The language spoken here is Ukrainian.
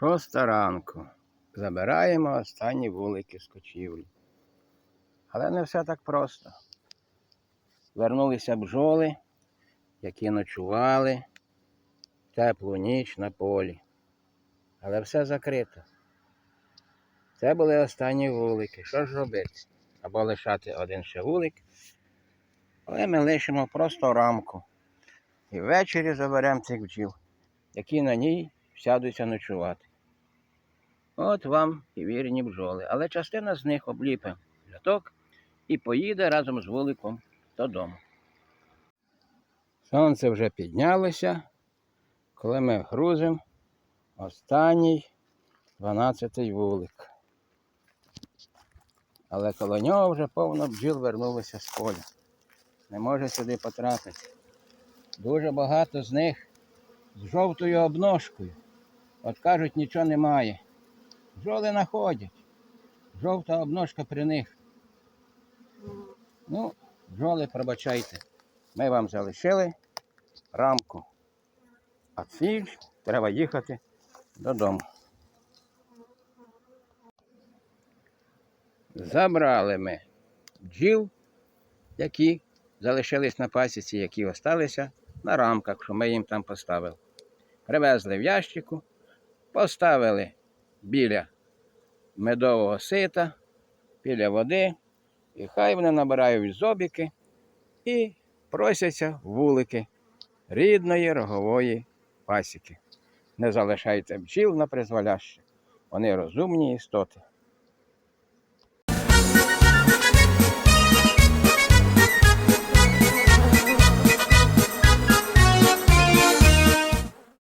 Шоста ранку. Забираємо останні вулики з кочівлі. Але не все так просто. Вернулися бджоли, які ночували теплу ніч на полі. Але все закрито. Це були останні вулики. Що ж робити? Або лишати один ще вулик. Але ми лишимо просто рамку. І ввечері заберемо цих бджіл, які на ній сядуться ночувати. От вам і вірні бджоли. Але частина з них обліпе ляток і поїде разом з вуликом додому. Сонце вже піднялося, коли ми грузимо останній 12-й вулик. Але коло нього вже повно бджіл вернулося з поля. Не може сюди потрапити. Дуже багато з них з жовтою обножкою. От кажуть, нічого немає. Бджоли находять. Жовта обножка при них. Ну, бджоли, пробачайте. Ми вам залишили рамку. А ці треба їхати додому. Забрали ми бджіл, які залишились на пасіці, які осталися на рамках, що ми їм там поставили. Привезли в ящику, поставили біля медового сита, біля води, і хай вони набирають зобіки і просяться вулики рідної рогової пасіки. Не залишайте бджіл на призволяще. Вони розумні істоти.